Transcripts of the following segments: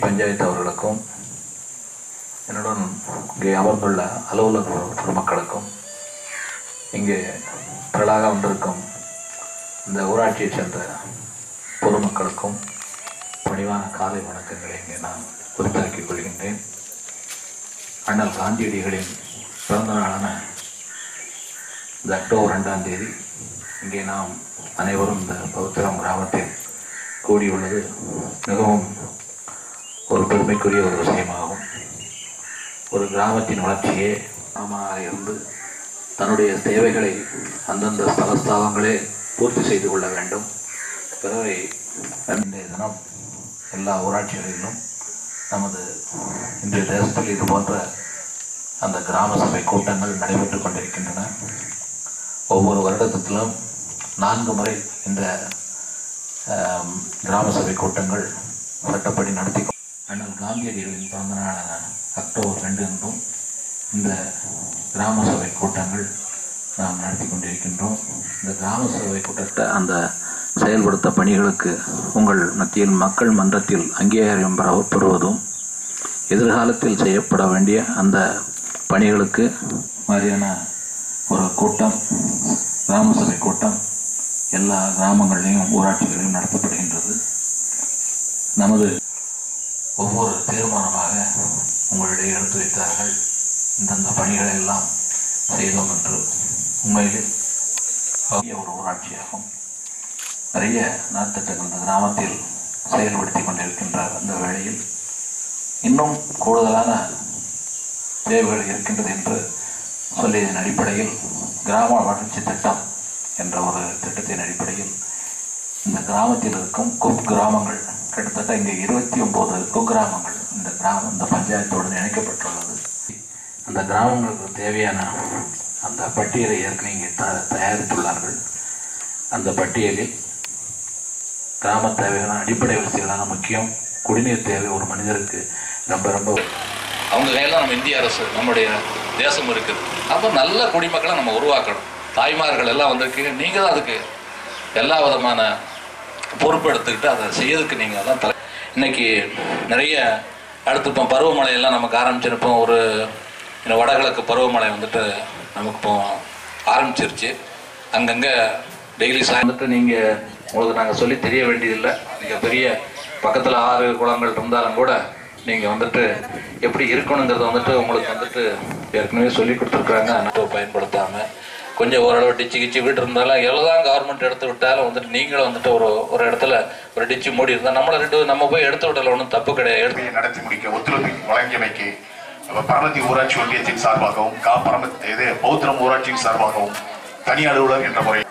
பஞ்சாயத்து அவர்களுக்கும் என்னுடன் இங்கே அமர்ந்துள்ள அலுவலர் பெருமக்களுக்கும் இங்கே திரளாக வந்திருக்கும் இந்த ஊராட்சியைச் சேர்ந்த பொதுமக்களுக்கும் பணிவான காலை வணக்கங்களை இங்கே நான் குறித்தாக்கிக் கொள்கின்றேன். அண்ணல் காந்தியடிகளின் பிறந்த நாளான இந்த அக்டோபர் ரெண்டாம் தேதி இங்கே நாம் அனைவரும் இந்த பௌத்திரம் கிராமத்தில் கூடியுள்ளது. மிகவும் ஒரு பெருமைக்குரிய ஒரு விஷயமாகும். ஒரு கிராமத்தின் வளர்ச்சியே நாமாக இருந்து தன்னுடைய தேவைகளை அந்தந்த ஸ்தலஸ்தாவங்களே பூர்த்தி செய்து கொள்ள வேண்டும். பிறவை இன்றைய தினம் எல்லா ஊராட்சிகளிலும் நமது இன்றைய தேசத்தில் இது போன்ற அந்த கிராம சபை கூட்டங்கள் நடைபெற்று கொண்டிருக்கின்றன. ஒவ்வொரு வருடத்திலும் நான்கு முறை இந்த கிராம சபை கூட்டங்கள் சட்டப்படி நடத்தி அண்ணல் காந்தியடிகளின் பிறந்த நாளான அக்டோபர் ரெண்டு என்றும் இந்த கிராம சபை கூட்டங்கள் நாம் நடத்தி கொண்டிருக்கின்றோம். இந்த கிராம சபை கூட்டத்தை அந்த செயல்படுத்த பணிகளுக்கு உங்கள் மத்தியில் மக்கள் மன்றத்தில் அங்கீகாரம் பெறுவதும் எதிர்காலத்தில் செய்யப்பட வேண்டிய அந்த பணிகளுக்கு மாதிரியான ஒரு கூட்டம் கிராம சபை கூட்டம் எல்லா கிராமங்களிலும் ஊராட்சிகளிலும் நடத்தப்படுகின்றது. நமது ஒவ்வொரு தீர்மானமாக உங்களிடையே எடுத்து வைத்தார்கள். இந்தந்த பணிகளை எல்லாம் செய்தோம் என்று உண்மையில் பெரிய ஒரு ஊராட்சியாகும். நிறைய நலத்திட்டங்கள் இந்த கிராமத்தில் செயல்படுத்தி கொண்டிருக்கின்றார் அந்த வேளையில். இன்னும் கூடுதலான தேவைகள் இருக்கின்றது என்று சொல்லியதன் அடிப்படையில் கிராம வளர்ச்சி திட்டம் என்ற ஒரு திட்டத்தின் அடிப்படையில் இந்த கிராமத்தில் இருக்கும் குக் கிராமங்கள் கிட்டத்தட்ட இங்கே இருபத்தி ஒன்பது குக்கிராமங்கள் இந்த கிராமம் இந்த பஞ்சாயத்தோடு இணைக்கப்பட்டுள்ளது. அந்த கிராமங்களுக்கு தேவையான அந்த பட்டியலை ஏற்கனவே இங்கே த தயாரித்துள்ளார்கள். அந்த பட்டியலில் கிராம தேவையான அடிப்படை வசதிகளான முக்கியம் குடிநீர் தேவை ஒரு மனிதருக்கு ரொம்ப ரொம்ப அவங்க கையில் தான் நம்ம இந்திய அரசு நம்முடைய தேசம் இருக்குது. அப்போ நல்ல குடிமக்களை நம்ம உருவாக்கணும். தாய்மார்கள் எல்லாம் வந்திருக்கீங்க. நீங்கள் தான் அதுக்கு எல்லா விதமான பொறுப்பெடுத்துக்கிட்டு அதை செய்யறதுக்கு நீங்கள் தான் தலை. இன்னைக்கு நிறைய அடுத்து இப்போ பருவமழையெல்லாம் நமக்கு ஆரம்பிச்சிருப்போம். ஒரு வடகிழக்கு பருவமழை வந்துட்டு நமக்கு இப்போ ஆரம்பிச்சிருச்சு. அங்கங்கே டெய்லி சாய் நீங்கள் உங்களுக்கு நாங்கள் சொல்லி தெரிய வேண்டியதில்லை. நீங்கள் பெரிய பக்கத்தில் ஆறு குளங்கள் இருந்தாலும் கூட நீங்கள் வந்துட்டு எப்படி இருக்கணுங்கிறத வந்துட்டு உங்களுக்கு வந்துட்டு ஏற்கனவே சொல்லி கொடுத்துருக்குறாங்க. அனுபவம் பயன்படுத்தாமல் கொஞ்சம் ஓரளவு டிச்சு கிச்சு வீட்டு இருந்தாலும் எவ்வளோதான் கவர்மெண்ட் எடுத்து விட்டாலும் வந்துட்டு நீங்களும் வந்துட்டு ஒரு ஒரு இடத்துல ஒரு டிச்சு மூடி இருந்தால் நம்மளை ரெண்டு நம்ம போய் எடுத்து விடல ஒன்றும் தப்பு கிடையாது நடத்தி முடிக்க ஒத்துழைப்பு வழங்கியமைக்கு பரமத்தி ஊராட்சி ஒன்றியத்தின் சார்பாகவும் கா பரம இது பௌத்திரம் ஊராட்சியின் சார்பாகவும் தனி அலுவலர் என்ற முறையில்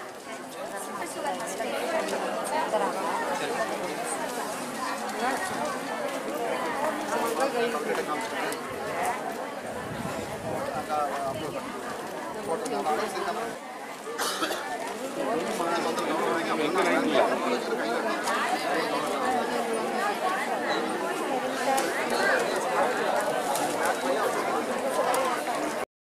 எங்க Thank you.